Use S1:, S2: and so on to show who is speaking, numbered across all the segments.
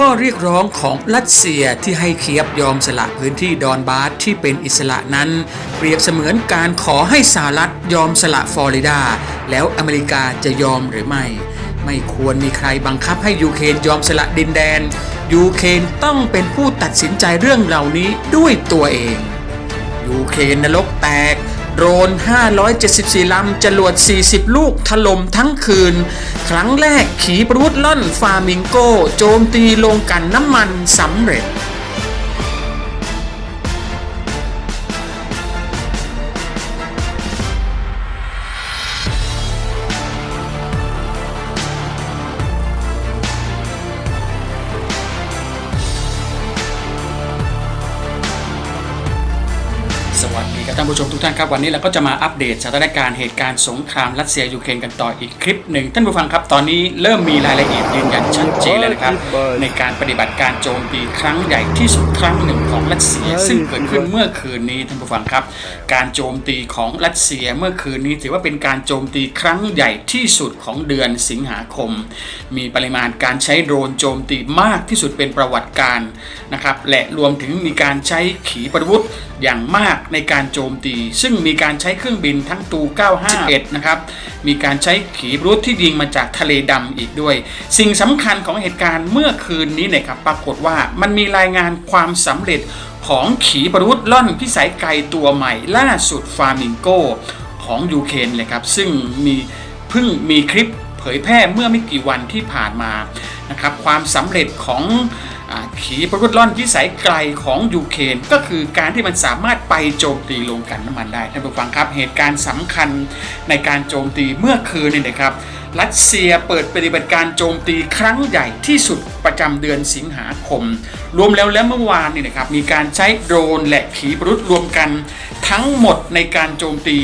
S1: ข้อเรียกร้องของรัสเซียที่ให้เคียบยอมสละพื้นที่ดอนบาสที่เป็นอิสระนั้น เปรียบเสมือนการขอให้สหรัฐยอมสละฟลอริดา แล้วอเมริกาจะยอมหรือไม่ ไม่ควรมีใครบังคับให้ยูเครนยอมสละดินแดน ยูเครนต้องเป็นผู้ตัดสินใจเรื่องเหล่านี้ด้วยตัวเอง ยูเครนนรกแตก โดรน 574 ลำจรวด 40 ลูกถล่มทั้งคืน ครั้งแรกขีปรุดล่อนฟามิงโก โจมตีโรงกันน้ำมันสำเร็จานผู้ชมทุกท่านครับวันนี้เราก็จะมาอัปเดตสถานการณ์เหตุการณ์สงครามรัสเซียยูเครนกันต่ออีกคลิปหนึ่งท่านผู้ฟังครับตอนนี้เริ่มมีรายละเอียดยืนยันชัดเจนแล้วนะครับ ในการปฏิบัติการโจมตีครั้งใหญ่ที่สุดครั้งหนึ่งของรัสเซีย ซึ่งเกิดขึ้นเมื่อคืนนี้ท่านผู้ฟังครับ การโจมตีของรัสเซียเมื่อคืนนี้ถือว่าเป็นการโจมตีครั้งใหญ่ที่สุดของเดือนสิงหาคม มีปริมาณการใช้โดรนโจมตีมากที่สุดเป็นประวัติการนะครับและรวมถึงมีการใช้ขีปนาวุธอย่างมากในการโจมตี ซึ่งมีการใช้เครื่องบินทั้งตู 951 นะครับ มีการใช้ขีปนาวุธที่ยิงมาจากทะเลดำอีกด้วย สิ่งสำคัญของเหตุการณ์เมื่อคืนนี้เนี่ยครับปรากฏว่ามันมีรายงานความสำเร็จของขีปนาวุธล่อนพิสัยไกลตัวใหม่ ล่าสุดฟามิงโกของยูเครนเลยครับ ซึ่งมีเพิ่งมีคลิปเผยแพร่เมื่อไม่กี่วันที่ผ่านมานะครับความสำเร็จของ ขีปนาวุธล่อนพิสัยไกลของยูเครนก็คือการที่มันสามารถไปโจมตีลงกันน้ำมันได้ท่านผู้ฟังครับเหตุการณ์สำคัญในการโจมตีเมื่อคืนนี่นะครับรัสเซียเปิดปฏิบัติการโจมตีครั้งใหญ่ที่สุดประจำเดือนสิงหาคม รวมแล้วแล้วเมื่อวานนี่นะครับมีการใช้โดรนและขีปนาวุธรวมกันทั้งหมดในการโจมตี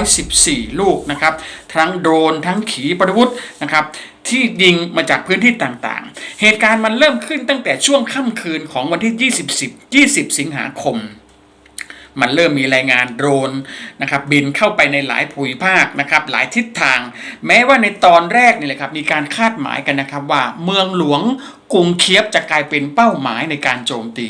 S1: 614 ลูกนะครับทั้งโดรนทั้งขีปนาวุธนะครับ ที่ยิงมาจากพื้นที่ต่างๆ เหตุการณ์มันเริ่มขึ้นตั้งแต่ช่วงค่ำคืนของวันที่20 20 สิงหาคมมันเริ่มมีรายงานโดรนนะครับบินเข้าไปในหลายภูมิภาคนะครับหลายทิศทาง แม้ว่าในตอนแรกนี่แหละครับมีการคาดหมายกันนะครับว่าเมืองหลวง กรุงเคียบจะกลายเป็นเป้าหมายในการโจมตี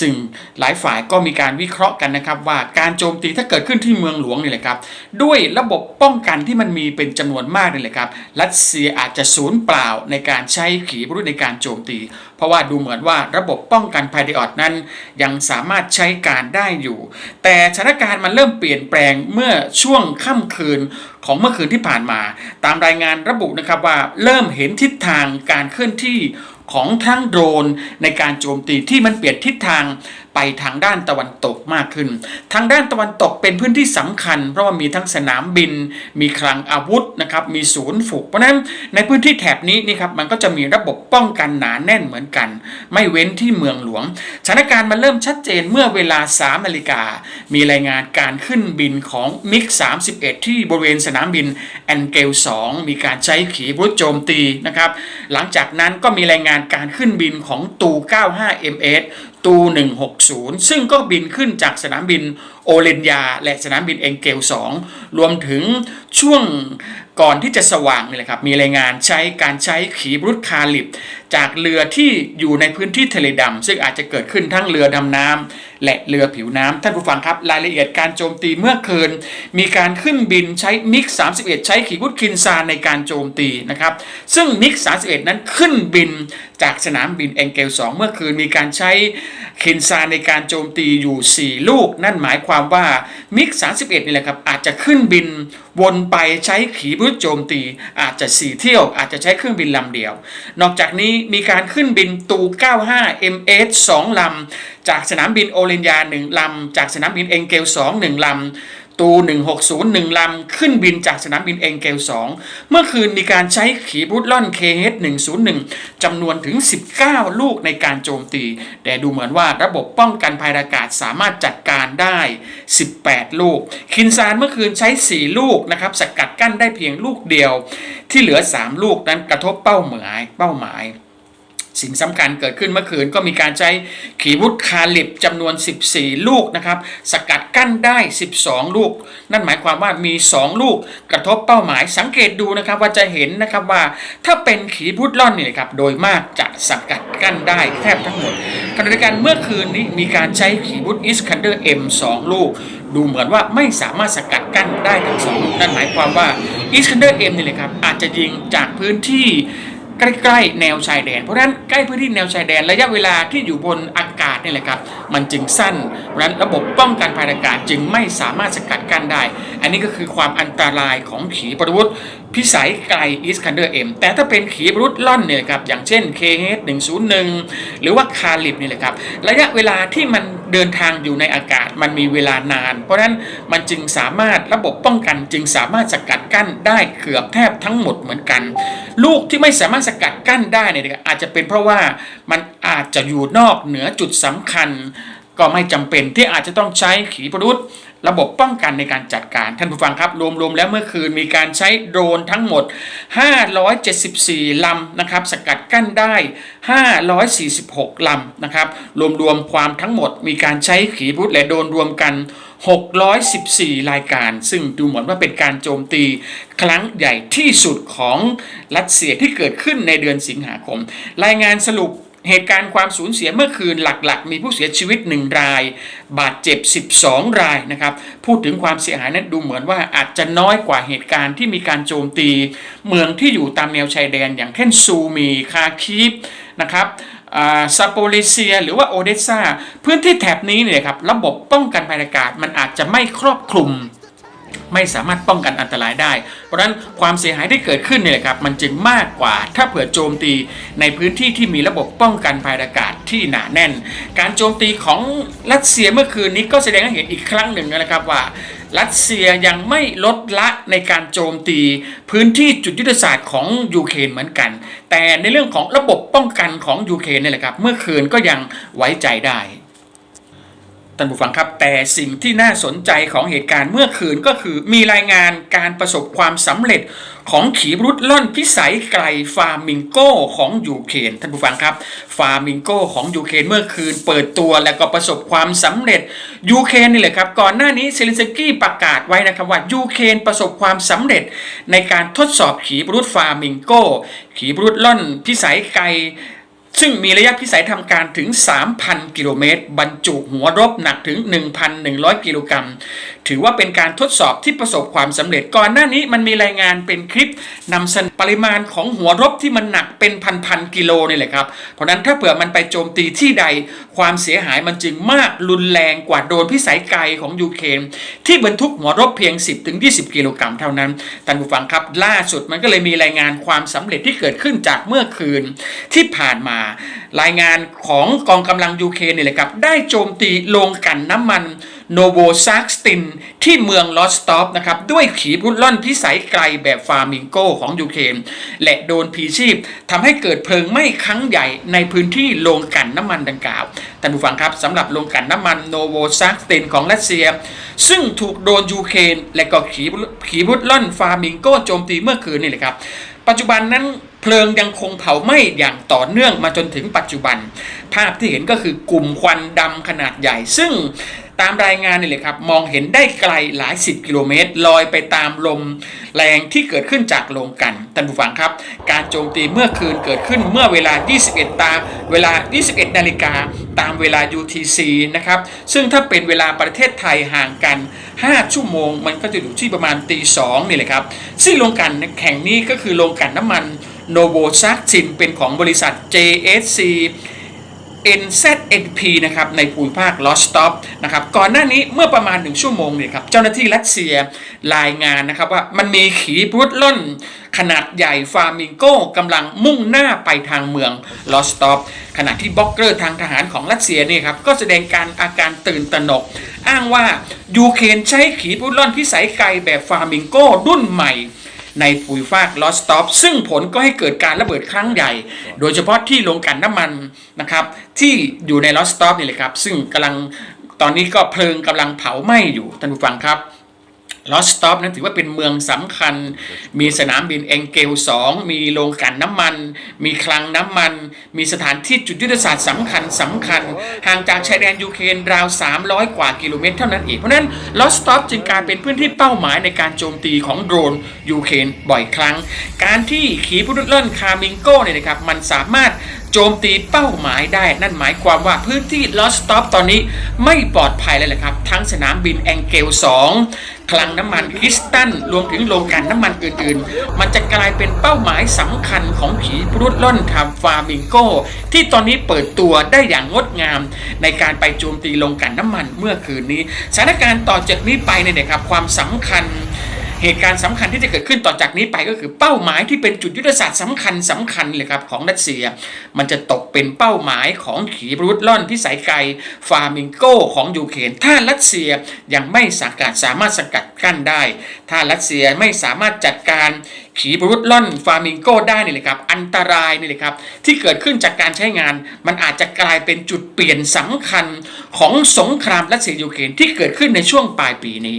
S1: ซึ่งหลายฝ่ายก็มีการวิเคราะห์กันนะครับ ว่าการโจมตีถ้าเกิดขึ้นที่เมืองหลวงนี่แหละครับ ด้วยระบบป้องกันที่มันมีเป็นจำนวนมากนี่แหละครับ รัสเซียอาจจะสูญเปล่าในการใช้ขีปนาวุธในการโจมตี เพราะว่าดูเหมือนว่าระบบป้องกันภายในออดนั้น ยังสามารถใช้การได้อยู่ แต่สถานการณ์มันเริ่มเปลี่ยนแปลงเมื่อช่วงค่ำคืนของเมื่อคืนที่ผ่านมา ตามรายงานระบุนะครับว่าเริ่มเห็นทิศทางการเคลื่อนที่ ของทั้งโดรนในการโจมตีที่มันเปลี่ยนทิศทาง ไปทางด้านตะวันตกมากขึ้น ทางด้านตะวันตกเป็นพื้นที่สำคัญ เพราะว่ามีทั้งสนามบิน มีคลังอาวุธนะครับมีศูนย์ฝึกเพราะฉะนั้นในพื้นที่แถบนี้นี่ครับมันก็จะมีระบบป้องกันหนาแน่นเหมือนกัน ไม่เว้นที่เมืองหลวงสถานการณ์มันเริ่มชัดเจนเมื่อเวลา3นาฬิกามีรายงานการขึ้นบินของมิก31 ที่บริเวณสนามบินแอนเกล2มีการใช้ขีปนาวุธโจมตีนะครับหลังจากนั้นก็มีรายงานการขึ้นบินของตู 95 MS ตู 160 ซึ่งก็บินขึ้นจากสนามบินโอเลนยา และสนามบินเองเกล2 รวมถึงช่วงก่อนที่จะสว่างนี่แหละครับ มีรายงานใช้การใช้ขีปนาวุธคาลิบ จากเรือที่อยู่ในพื้นที่ทะเลดำซึ่งอาจจะเกิดขึ้นทั้งเรือดำน้ำและเรือผิวน้ำท่านผู้ฟังครับ รายละเอียดการโจมตีเมื่อคืน มีการขึ้นบินใช้มิก 31 ใช้ขีปนาวุธคินซานในการโจมตีนะครับ ซึ่งมิก 31 นั้นขึ้นบินจากสนามบินเองเกล 2 เมื่อคืนมีการใช้คินซานในการโจมตีอยู่ 4 ลูก นั่นหมายความว่ามิก 31 นี่แหละครับ อาจจะขึ้นบินวนไปใช้ขีปนาวุธโจมตี อาจจะ4เที่ยว อาจจะใช้เครื่องบินลำเดียว นอกจากนี้มีการขึ้นบินตู 95 MH 2 ลำ จากสนามบินโอเลนยา 1 ลำ จากสนามบินเอ็งเกล 2 1 ลำ ตู 160 1 ลำ ขึ้นบินจากสนามบินเองเกล2 เมื่อคืนมีการใช้ขีปนาวุธล่อน KH 101 จำนวนถึง 19 ลูกในการโจมตี แต่ดูเหมือนว่าระบบป้องกันภัยอากาศสามารถจัดการได้ 18 ลูก คินซานเมื่อคืนใช้ 4 ลูกนะครับ สกัดกั้นได้เพียงลูกเดียว ที่เหลือ 3 ลูกนั้นกระทบเป้าหมายเป้าหมาย สิ่งสำคัญเกิดขึ้นเมื่อคืนก็มีการใช้ขีปนาวุธคาลิบจำนวน 14 ลูกนะครับ สกัดกั้นได้ 12 ลูก นั่นหมายความว่ามี 2 ลูกกระทบเป้าหมายสังเกตดูนะครับว่าจะเห็นนะครับว่าถ้าเป็นขีปนาวุธล่อนเนี่ยครับโดยมากจะสกัดกั้นได้แทบทั้งหมดขณะเดียวกันเมื่อคืนนี้มีการใช้ขีปนาวุธอิสคันเดอร์ M2 ลูก ดูเหมือนว่าไม่สามารถสกัดกั้นได้ทั้งสองนั่นหมายความว่าอิสคันเดอร์ M นี่แหละครับอาจจะยิงจากพื้นที่ ใกล้ๆแนวชายแดน เพราะฉะนั้นใกล้พื้นที่แนวชายแดนระยะเวลาที่อยู่บนอากาศ นี่แหละครับ มันจึงสั้นเพราะฉะนั้นระบบป้องกันภัยอากาศจึงไม่สามารถสกัดกั้นได้ อันนี้ก็คือความอันตรายของขีปนาวุธ พิสัยไกลอิสคันเดอร์เอ็มแต่ถ้าเป็นขีปนาวุธล่อนเนี่ยครับอย่างเช่น KH 101 หรือว่าคาลิบนี่แหละครับ ระยะเวลาที่มันเดินทางอยู่ในอากาศมันมีเวลานาน เพราะฉะนั้นมันจึงสามารถระบบป้องกันจึงสามารถสกัดกั้นได้เกือบแทบทั้งหมดเหมือนกัน ลูกที่ไม่สามารถสกัดกั้นได้เนี่ยนะครับอาจจะเป็นเพราะว่ามันอาจจะอยู่นอกเหนือจุดสำคัญ ก็ไม่จำเป็นที่อาจจะต้องใช้ขีปนาวุธระบบป้องกันในการจัดการท่านผู้ฟังครับ รวมๆแล้วเมื่อคืนมีการใช้โดรนทั้งหมด 574 ลำนะครับ สกัดกั้นได้ 546 ลำนะครับ รวมๆความทั้งหมดมีการใช้ขีปนาวุธและโดรนรวมกัน 614 รายการ ซึ่งดูเหมือนว่าเป็นการโจมตีครั้งใหญ่ที่สุดของรัสเซียที่เกิดขึ้นในเดือนสิงหาคม รายงานสรุป เหตุการณ์ความสูญเสียเมื่อคืนหลักๆ มีผู้เสียชีวิต 1 ราย บาดเจ็บ 12 รายนะครับพูดถึงความเสียหายนั้นดูเหมือนว่าอาจจะน้อยกว่าเหตุการณ์ที่มีการโจมตี เมืองที่อยู่ตามแนวชายแดน อย่างเช่นซูมีคาคีฟนะครับซาโปลิเซีย หรือว่าโอเดสซาพื้นที่แถบนี้เนี่ยครับระบบป้องกันภัยอากาศมันอาจจะไม่ครอบคลุม ไม่สามารถป้องกันอันตรายได้ เพราะฉะนั้นความเสียหายที่เกิดขึ้นเนี่ยครับมันจึงมากกว่าถ้าเผื่อโจมตีในพื้นที่ที่มีระบบป้องกันภัยอากาศที่หนาแน่น การโจมตีของรัสเซียเมื่อคืนนี้ก็แสดงให้เห็นอีกครั้งหนึ่งนะครับว่ารัสเซียยังไม่ลดละในการโจมตี พื้นที่จุดยุทธศาสตร์ของยูเครนเหมือนกัน แต่ในเรื่องของระบบป้องกันของยูเครนเนี่ยแหละครับเมื่อคืนก็ยังไว้ใจได้ ท่านผู้ฟังครับ แต่สิ่งที่น่าสนใจของเหตุการณ์เมื่อคืนก็คือมีรายงานการประสบความสำเร็จของขีปนาวุธล่อนพิสัยไกลฟาร์มิงโกของยูเครนท่านผู้ฟังครับ ฟาร์มิงโกของยูเครนเมื่อคืนเปิดตัวและก็ประสบความสำเร็จยูเครนนี่แหละครับ ก่อนหน้านี้เซเลนสกี้ประกาศไว้นะครับว่ายูเครนประสบความสำเร็จในการทดสอบขีปนาวุธฟาร์มิงโกขีปนาวุธล่อนพิสัยไกล ซึ่งมีระยะพิสัยทำการถึง 3,000 กิโลเมตร บรรจุหัวรบหนักถึง 1,100 กิโลกรัม ถือว่าเป็นการทดสอบที่ประสบความสำเร็จก่อนหน้านี้มันมีรายงานเป็นคลิปนำเสนอปริมาณของหัวรบที่มันหนักเป็นพันๆกิโลนี่แหละครับเพราะนั้นถ้าเผื่อมันไปโจมตีที่ใด ความเสียหายมันจึงมากรุนแรงกว่าโดนพิสัยไกลของยูเครนที่บรรทุกหัวรบเพียง 10-20 กิโลกรัมเท่านั้นท่านผู้ฟังครับล่าสุดมันก็เลยมีรายงานความสำเร็จที่เกิดขึ้นจากเมื่อคืนที่ผ่านมารายงานของกองกำลังยูเครนนี่แหละครับ ได้โจมตีโรงกลั่นน้ำมันโนโวซักสตินที่เมืองลอสตอฟนะครับ ด้วยขีปนาวุธล่อนพิสัยไกลแบบฟาร์มิงโกของยูเครนและโดนพีชีพทำให้เกิดเพลิงไหม้ครั้งใหญ่ในพื้นที่โรงกลั่นน้ำมันดังกล่าวท่านผู้ฟังครับสำหรับโรงกลั่นน้ำมันโนโวซักสตินของรัสเซีย ซึ่งถูกโดนยูเครนและก็ขีปขีปนาวุธล่อนฟาร์มิงโกโจมตีเมื่อคืนนี่แหละครับ ปัจจุบันนั้นเพลิงยังคงเผาไหม้อย่างต่อเนื่องมาจนถึงปัจจุบัน ภาพที่เห็นก็คือกลุ่มควันดำขนาดใหญ่ ซึ่ง ตามรายงานนี่เลยครับ มองเห็นได้ไกลหลายสิบกิโลเมตร ลอยไปตามลมแรงที่เกิดขึ้นจากโรงกันท่านผู้ฟังครับ การโจมตีเมื่อคืนเกิดขึ้นเมื่อเวลา 21 ตา เวลา 21 นาฬิกาตามเวลา UTC นะครับ ซึ่งถ้าเป็นเวลาประเทศไทยห่างกัน 5 ชั่วโมง มันก็จะอยู่ที่ประมาณตีสองนี่แหละครับซึ่งโรงกันแห่งนี้ก็คือโรงกันน้ำมันโนโวซักซินเป็นของบริษัท JSC NZNP นะครับในภูมิภาคลอสต็อปนะครับก่อนหน้านี้เมื่อประมาณ 1 ชั่วโมงเนี่ยครับเจ้าหน้าที่รัสเซียรายงานนะครับว่ามันมีขีปนาวุธล่อนขนาดใหญ่ฟาร์มิงโกกำลังมุ่งหน้าไปทางเมืองลอสต็อปขณะที่บล็อกเกอร์ทางทหารของรัสเซียเนี่ยครับก็แสดงการอาการตื่นตระหนก อ้างว่ายูเครนใช้ขีปนาวุธล่อนพิสัยไกลแบบฟาร์มิงโกรุ่นใหม่ ในภูมิภาคลอสตอปซึ่งผลก็ให้เกิดการระเบิดครั้งใหญ่ โดยเฉพาะที่โรงกลั่นน้ำมันนะครับที่อยู่ในลอสตอปนี่แหละครับซึ่งกำลังตอนนี้ก็เพลิงกำลังเผาไหม้อยู่ท่านผู้ฟังครับ ลอสตอปนั้นถือว่าเป็นเมืองสำคัญ มีสนามบินเองเกล2มีโรงกลั่นน้ำมัน มีคลังน้ำมัน มีสถานที่จุดยุทธศาสตร์สำคัญสำคัญ ห่างจากชายแดนยูเครนราว 300 กว่ากิโลเมตรเท่านั้นเอง เพราะฉะนั้นลอสตอปจึงกลายเป็นพื้นที่เป้าหมายในการโจมตีของโดรนยูเครนบ่อยครั้ง การที่ขีปนาวุธล่อนคามิงโก้เนี่ยนะครับมันสามารถ โจมตีเป้าหมายได้นั่นหมายความว่าพื้นที่ลอสต็อปตอนนี้ไม่ปลอดภัยเลยแหละครับ ทั้งสนามบินแองเกล 2 คลังน้ำมันคริสตัน รวมถึงโรงกลันน้ำมันอื่นๆ มันจะกลายเป็นเป้าหมายสำคัญของขีปรุดล่อนทำฟาร์มิงโกที่ตอนนี้เปิดตัวได้อย่างงดงาม ในการไปโจมตีโรงกลันน้ำมันเมื่อคืนนี้สถานการณ์ต่อจากนี้ไปเนี่ยครับความสำคัญ เหตุการณ์สำคัญที่จะเกิดขึ้นต่อจากนี้ไปก็คือเป้าหมายที่เป็นจุดยุทธศาสตร์สำคัญสำคัญเลยครับของรัสเซีย มันจะตกเป็นเป้าหมายของขีปรุดล่อนพิสัยไกลฟาร์มิงโกของยูเครนถ้ารัสเซียยังไม่สกัดสามารถสกัดกั้นได้ ถ้ารัสเซียไม่สามารถจัดการขีปรุดล่อนฟาร์มิงโกได้นี่เลยครับอันตรายนี่เลยครับที่เกิดขึ้นจากการใช้งาน มันอาจจะกลายเป็นจุดเปลี่ยนสำคัญของสงครามรัสเซียยูเครนที่เกิดขึ้นในช่วงปลายปีนี้